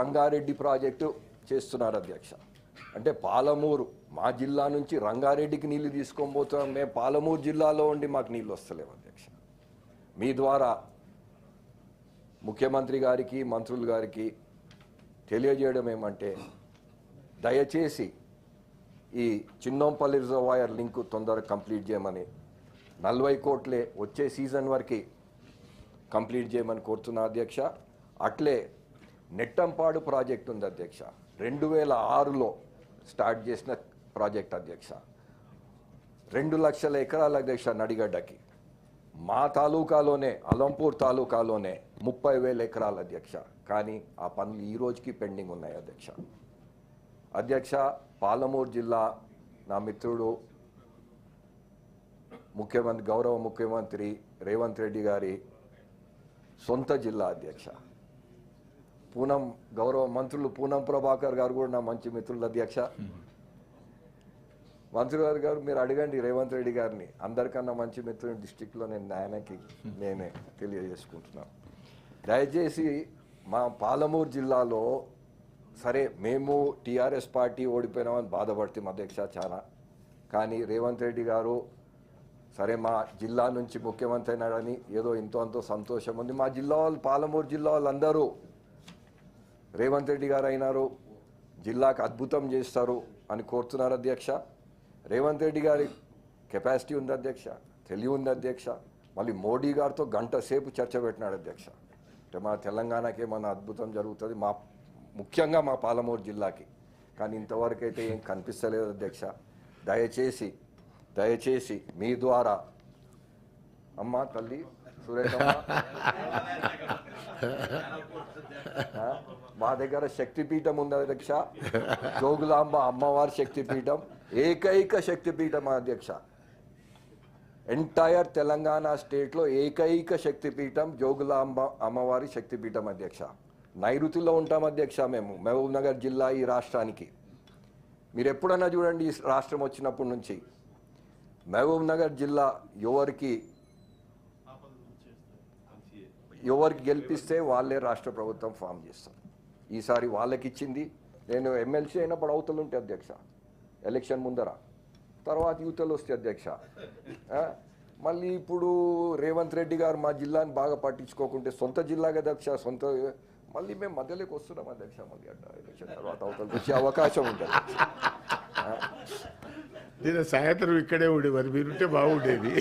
Rangareddy project చేస్తున్నారు అధ్యక్ష. అంటే పాలమూరు మా జిల్లా నుంచి రంగారెడ్డికి నీళ్ళు తీసుకొని పోతున్నాం. మేము పాలమూరు జిల్లాలో ఉండి మాకు నీళ్ళు వస్తలేము అధ్యక్ష. మీ ద్వారా ముఖ్యమంత్రి గారికి మంత్రులు గారికి తెలియజేయడం ఏమంటే దయచేసి ఈ చిన్నంపల్లి రిజర్వాయర్ లింక్ తొందరగా కంప్లీట్ చేయమని నలభై కోట్లే వచ్చే సీజన్ వరకు కంప్లీట్ చేయమని కోరుతున్నా అధ్యక్ష. అట్లే నెట్టంపాడు ప్రాజెక్ట్ ఉంది అధ్యక్ష. రెండు వేల ఆరులో స్టార్ట్ చేసిన ప్రాజెక్ట్ అధ్యక్ష. రెండు లక్షల ఎకరాల అధ్యక్ష నడిగడ్డకి. మా తాలూకాలోనే అలంపూర్ తాలూకాలోనే ముప్పై వేల ఎకరాల అధ్యక్ష. కానీ ఆ పనులు ఈ రోజుకి పెండింగ్ ఉన్నాయి అధ్యక్ష. అధ్యక్ష పాలమూరు జిల్లా నా మిత్రుడు ముఖ్యమంత్రి గౌరవ ముఖ్యమంత్రి రేవంత్ రెడ్డి గారి సొంత జిల్లా అధ్యక్ష. పూనం గౌరవ మంత్రులు పూనం ప్రభాకర్ గారు కూడా నా మంచి మిత్రులు అధ్యక్ష. మంత్రి గారు గారు మీరు అడగండి రేవంత్ రెడ్డి గారిని. అందరికన్నా మంచి మిత్రుని డిస్టిక్లో నేను ఆయనకి నేనే తెలియజేసుకుంటున్నాను దయచేసి మా పాలమూరు జిల్లాలో సరే మేము టీఆర్ఎస్ పార్టీ ఓడిపోయినామని బాధపడుతాం అధ్యక్ష చాలా. కానీ రేవంత్ రెడ్డి గారు సరే మా జిల్లా నుంచి ముఖ్యమంత్రి అయినాడని ఏదో ఇంతో అంతో సంతోషం ఉంది. మా జిల్లా వాళ్ళు పాలమూరు జిల్లా వాళ్ళందరూ రేవంత్ రెడ్డి గారు అయినారు జిల్లాకు అద్భుతం చేస్తారు అని కోరుతున్నారు అధ్యక్ష. రేవంత్ రెడ్డి గారి కెపాసిటీ ఉంది అధ్యక్ష తెలివి ఉంది అధ్యక్ష. మళ్ళీ మోడీ గారితో గంట సేపు చర్చ పెట్టినాడు అధ్యక్ష. అంటే మా తెలంగాణకి ఏమన్నా అద్భుతం జరుగుతుంది మా ముఖ్యంగా మా పాలమూరు జిల్లాకి. కానీ ఇంతవరకు అయితే ఏం కనిపిస్తలేదు అధ్యక్ష. దయచేసి దయచేసి మీ ద్వారా అమ్మ తల్లి సురేఖమ్మ ఆ, మా దగ్గర శక్తిపీఠం ఉంది అధ్యక్ష. జోగులాంబ అమ్మవారి శక్తిపీఠం ఏకైక శక్తిపీఠం అధ్యక్ష. ఎంటైర్ తెలంగాణ స్టేట్లో ఏకైక శక్తిపీఠం జోగులాంబ అమ్మవారి శక్తిపీఠం అధ్యక్ష. నైరుతిలో ఉంటాం అధ్యక్ష మేము మహబూబ్ నగర్ జిల్లా ఈ రాష్ట్రానికి. మీరు ఎప్పుడన్నా చూడండి ఈ రాష్ట్రం వచ్చినప్పటి నుంచి. మహబూబ్ నగర్ జిల్లా ఎవరికి ఎవరికి గెలిపిస్తే వాళ్ళే రాష్ట్ర ప్రభుత్వం ఫామ్ చేస్తారు. ఈసారి వాళ్ళకి ఇచ్చింది నేను ఎమ్మెల్సీ అయినప్పుడు అవతలు ఉంటే అధ్యక్ష. ఎలక్షన్ ముందర. తర్వాత యువతలు వస్తే అధ్యక్ష. మళ్ళీ ఇప్పుడు రేవంత్ రెడ్డి గారు మా జిల్లాని బాగా పట్టించుకోకుంటే సొంత జిల్లా అధ్యక్ష సొంత మళ్ళీ మేము మధ్యలోకి వస్తున్నాం అధ్యక్ష మళ్ళీ అట్ట. ఎలక్షన్ తర్వాత అవతలకి వచ్చే అవకాశం ఉంటుంది. నేను సాయంత్రం ఇక్కడే ఉండే మరి మీరుంటే బాగుండేది.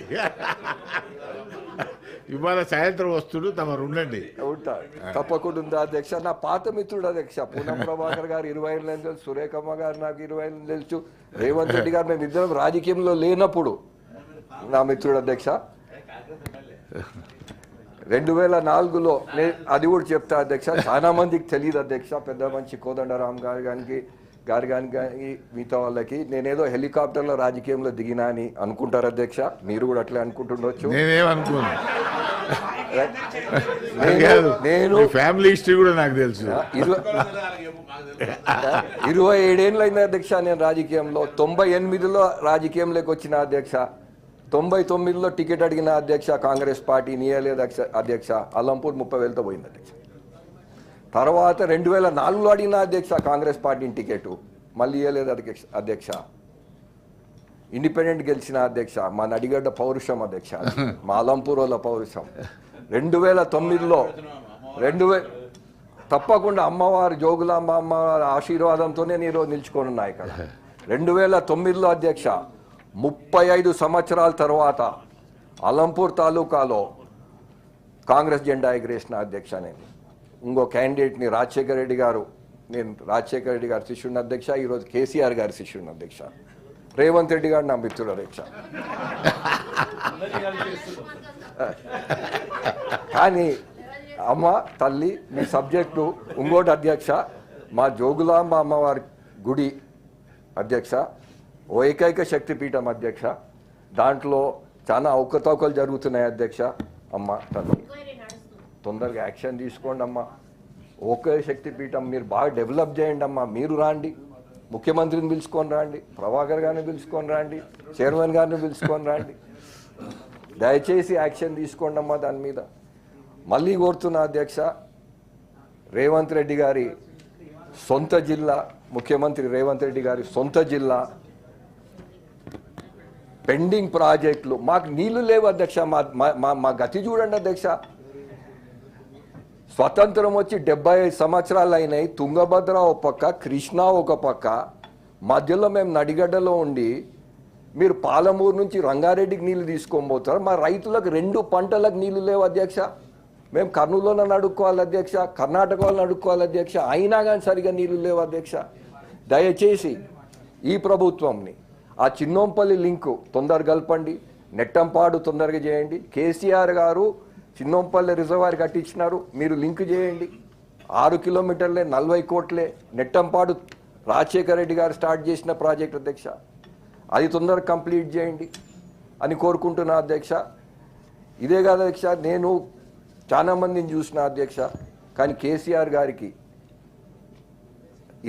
ఇవాళ సాయంత్రం వస్తుడు తమరు ఉండండి ఉంటా. తప్పకుండా ఉందా అధ్యక్ష. నా పాత మిత్రుడు అధ్యక్ష పూనం ప్రభాకర్ గారు ఇరవై ఏళ్ళు తెలుసు సురేఖమ్మ గారు నాకు ఇరవై ఏళ్ళు తెలుసు రేవంత్ రెడ్డి గారు మేము ఇద్దరం రాజకీయంలో లేనప్పుడు నా మిత్రుడు అధ్యక్ష. రెండు వేల నాలుగులో అది కూడా చెప్తా అధ్యక్ష చాలా మందికి తెలియదు అధ్యక్ష పెద్ద మంచి కోదండరామ్ గారు గారికి గారు కానీ కానీ మిగతా వాళ్ళకి నేనేదో హెలికాప్టర్లో రాజకీయంలో దిగినా అని అనుకుంటారు అధ్యక్ష. మీరు కూడా అట్లే అనుకుంటుండొచ్చు. నేను- ఫ్యామిలీ హిస్టరీ కూడా నాకు తెలుసు. ఇరవై ఇరవై ఏడేళ్ళు అయింది అధ్యక్ష నేను రాజకీయంలో? తొంభై ఎనిమిదిలో రాజకీయంలోకి వచ్చిన అధ్యక్ష. తొంభై తొమ్మిదిలో టికెట్ అడిగిన అధ్యక్ష కాంగ్రెస్ పార్టీ నీయలేదు అధ్యక్ష- అధ్యక్ష. అల్లంపూర్ ముప్పై వేలతో పోయింది అధ్యక్ష. తర్వాత రెండు వేల నాలుగులో అడిగిన అధ్యక్ష కాంగ్రెస్ పార్టీని టికెట్. మళ్ళీ ఇవ్వలేదు అధ్యక్ష అధ్యక్ష. ఇండిపెండెంట్ గెలిచిన అధ్యక్ష మా నడిగడ్డ పౌరుషం అధ్యక్ష. మా అలంపూర్ వాళ్ళ పౌరుషం. రెండు వేల తొమ్మిదిలో రెండు వే తప్పకుండా అమ్మవారి జోగులాంబ అమ్మవారి ఆశీర్వాదంతోనే నేను నిల్చుకొని ఉన్నా ఇక్కడ. రెండు వేల తొమ్మిదిలో అధ్యక్ష ముప్పై ఐదు సంవత్సరాల తర్వాత అలంపూర్ తాలూకాలో కాంగ్రెస్ జెండా ఎగిరేసిన అధ్యక్ష నేను. ఇంకో క్యాండిడేట్ని రాజశేఖర రెడ్డి గారు నేను రాజశేఖర రెడ్డి గారి శిష్యుడిని అధ్యక్ష ఈరోజు కేసీఆర్ గారి శిష్యుడిని అధ్యక్ష. రేవంత్ రెడ్డి గారు నా మిత్రుడు అధ్యక్ష. కానీ అమ్మ తల్లి మీ సబ్జెక్టు ఇంకోటి అధ్యక్ష మా జోగులాంబ అమ్మవారి గుడి అధ్యక్ష ఓ ఏకైక శక్తిపీఠం అధ్యక్ష దాంట్లో చాలా అవకతవకలు జరుగుతున్నాయి అధ్యక్ష అమ్మ తల్లి. తొందరగా యాక్షన్ తీసుకోండి అమ్మా. ఓకే శక్తిపీఠం మీరు బాగా డెవలప్ చేయండి అమ్మా. మీరు రాండి. ముఖ్యమంత్రిని పిలుచుకొని రండి. ప్రభాకర్ గారిని పిలుచుకొని రండి. చైర్మన్ గారిని పిలుచుకొని రండి. దయచేసి యాక్షన్ తీసుకోండి అమ్మా దాని మీద. మళ్ళీ కోరుతున్న అధ్యక్ష రేవంత్ రెడ్డి గారి సొంత జిల్లా ముఖ్యమంత్రి రేవంత్ రెడ్డి గారి సొంత జిల్లా పెండింగ్ ప్రాజెక్టులు. మాకు నీళ్ళు లేవు అధ్యక్ష మా- మా మా గతి చూడండి అధ్యక్ష. స్వతంత్రం వచ్చి డెబ్బై ఐదు సంవత్సరాలు అయినాయి తుంగభద్ర ఒక పక్క కృష్ణా ఒక పక్క మధ్యలో మేము నడిగడ్డలో ఉండి మీరు పాలమూరు నుంచి రంగారెడ్డికి నీళ్ళు తీసుకొని పోతారు మా రైతులకు రెండు పంటలకు నీళ్ళు లేవు అధ్యక్ష. మేము కర్నూలులో అడుక్కోవాలి అధ్యక్ష కర్ణాటక వాళ్ళు అడుక్కోవాలి అధ్యక్ష. అయినా కానీ సరిగా నీళ్ళు లేవు అధ్యక్ష. దయచేసి ఈ ప్రభుత్వంని ఆ చిన్నోంపల్లి లింకు తొందరగా కలపండి. నెట్టంపాడు తొందరగా చేయండి. కేసీఆర్ గారు చిన్నంపల్లి రిజర్వాయర్ కట్టించినారు. మీరు లింక్ చేయండి. ఆరు కిలోమీటర్లే నలభై కోట్లే నెట్టంపాడు రాజశేఖర రెడ్డి గారు స్టార్ట్ చేసిన ప్రాజెక్ట్ అధ్యక్ష. అది తొందరగా కంప్లీట్ చేయండి అని కోరుకుంటున్నా అధ్యక్ష. ఇదే కాదు అధ్యక్ష నేను చాలా మందిని చూసిన అధ్యక్ష కానీ కేసీఆర్ గారికి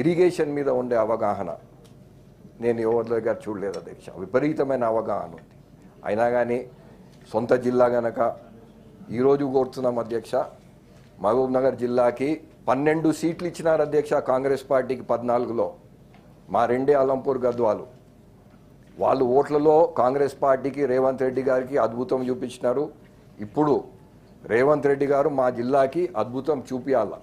ఇరిగేషన్ మీద ఉండే అవగాహన నేను ఎవరి దగ్గర చూడలేదు అధ్యక్ష. విపరీతమైన అవగాహన ఉంది. అయినా కానీ సొంత జిల్లా గనక ఈరోజు కోరుతున్నాం అధ్యక్ష. మహబూబ్ నగర్ జిల్లాకి పన్నెండు సీట్లు ఇచ్చినారు అధ్యక్ష కాంగ్రెస్ పార్టీకి పద్నాలుగులో. మా రెండే అలంపూర్ గద్వాలు. వాళ్ళు ఓట్లలో కాంగ్రెస్ పార్టీకి రేవంత్ రెడ్డి గారికి అద్భుతం చూపించినారు. ఇప్పుడు రేవంత్ రెడ్డి గారు మా జిల్లాకి అద్భుతం చూపియాల.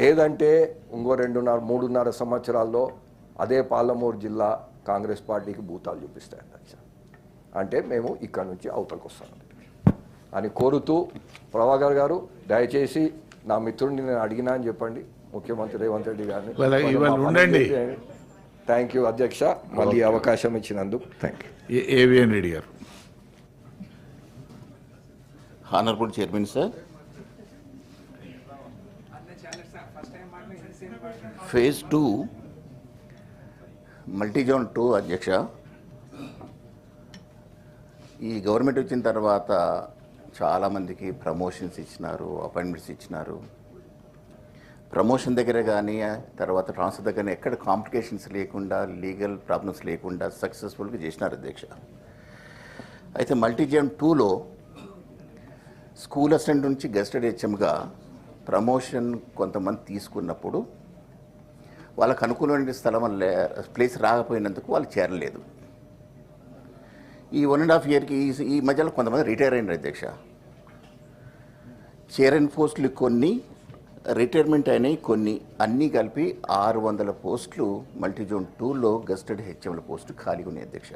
లేదంటే ఇంకో రెండున్నర మూడున్నర సంవత్సరాల్లో అదే పాలమూరు జిల్లా కాంగ్రెస్ పార్టీకి భూతాలు చూపిస్తాయి అధ్యక్ష. అంటే మేము ఇక్కడ నుంచి అవతలకు వస్తాం అని కోరుతూ ప్రభాకర్ గారు దయచేసి నా మిత్రుడిని నేను అడిగినా అని చెప్పండి. ముఖ్యమంత్రి రేవంత్ రెడ్డి గారిని. థ్యాంక్ యూ అధ్యక్ష. మళ్ళీ అవకాశం ఇచ్చినందుకు థ్యాంక్ యూ ఏవిఎన్ రెడ్డి గారు. Honourable chairman sir phase two multizone two అధ్యక్ష. ఈ గవర్నమెంట్ వచ్చిన తర్వాత చాలామందికి ప్రమోషన్స్ ఇచ్చినారు అపాయింట్మెంట్స్ ఇచ్చినారు. ప్రమోషన్ దగ్గర కానీ తర్వాత ట్రాన్స్ఫర్ దగ్గర ఎక్కడ కాంప్లికేషన్స్ లేకుండా లీగల్ ప్రాబ్లమ్స్ లేకుండా సక్సెస్ఫుల్గా చేసినారు అధ్యక్ష. అయితే మల్టీజోన్ టూలో స్కూల్ అసిస్టెంట్ నుంచి గెస్టెడ్ హెచ్ఎంగా ప్రమోషన్ కొంతమంది తీసుకున్నప్పుడు వాళ్ళకు అనుకూలమైన స్థలం లే ప్లేస్ రాకపోయినందుకు వాళ్ళు చేరలేదు. ఈ వన్ అండ్ హాఫ్ ఇయర్కి ఈ మధ్యలో కొంతమంది రిటైర్ అయినారు అధ్యక్ష. చేరని పోస్టులు కొన్ని రిటైర్మెంట్ అయినాయి కొన్ని. అన్నీ కలిపి ఆరు వందల పోస్టులు మల్టీజోన్ టూలో గస్టెడ్ హెచ్ఎంల పోస్టు ఖాళీగా ఉన్నాయి అధ్యక్ష.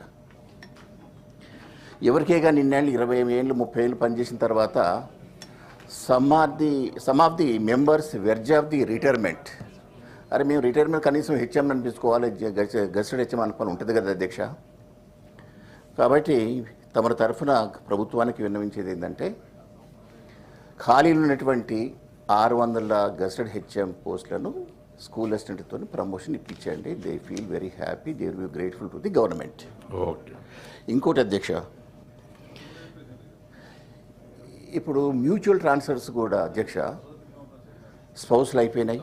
ఎవరికేగా నిన్నేళ్ళు ఇరవై ఏళ్ళు ముప్పై ఏళ్ళు పనిచేసిన తర్వాత some of the some of the members verge of the retirement అరే మేము రిటైర్మెంట్ కనీసం హెచ్ఎం అనిపించుకోవాలి గస్టెడ్ హెచ్ఎం అనుకోవాలి ఉంటుంది కదా అధ్యక్ష. కాబట్టి తమ తరఫున ప్రభుత్వానికి విన్నవించేది ఏంటంటే ఖాళీలు ఉన్నటువంటి ఆరు వందల గెస్టెడ్ హెచ్ఎం పోస్టులను స్కూల్ అసిస్టెంట్తో ప్రమోషన్ ఇప్పించండి. They feel very happy they will grateful to the government okay. ఇంకోటి అధ్యక్ష ఇప్పుడు మ్యూచువల్ ట్రాన్స్ఫర్స్ కూడా అధ్యక్ష స్పౌస్లు అయిపోయినాయి.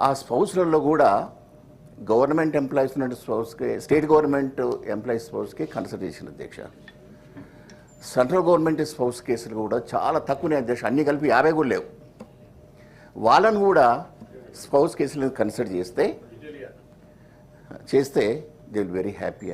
ఆ స్పౌస్లలో కూడా గవర్నమెంట్ ఎంప్లాయీస్ ఉన్న స్పోర్ట్స్కి స్టేట్ గవర్నమెంట్ ఎంప్లాయీస్ స్పోర్ట్స్కి కన్సల్ట్ చేసిన అధ్యక్ష. సెంట్రల్ గవర్నమెంట్ స్పౌస్ కేసులు కూడా చాలా తక్కువనే అధ్యక్ష అన్ని కలిపి యాభై కూడా లేవు. వాళ్ళను కూడా స్పౌస్ కేసులను కన్సిడర్ చేస్తే చేస్తే దే విల్ వెరీ హ్యాపీ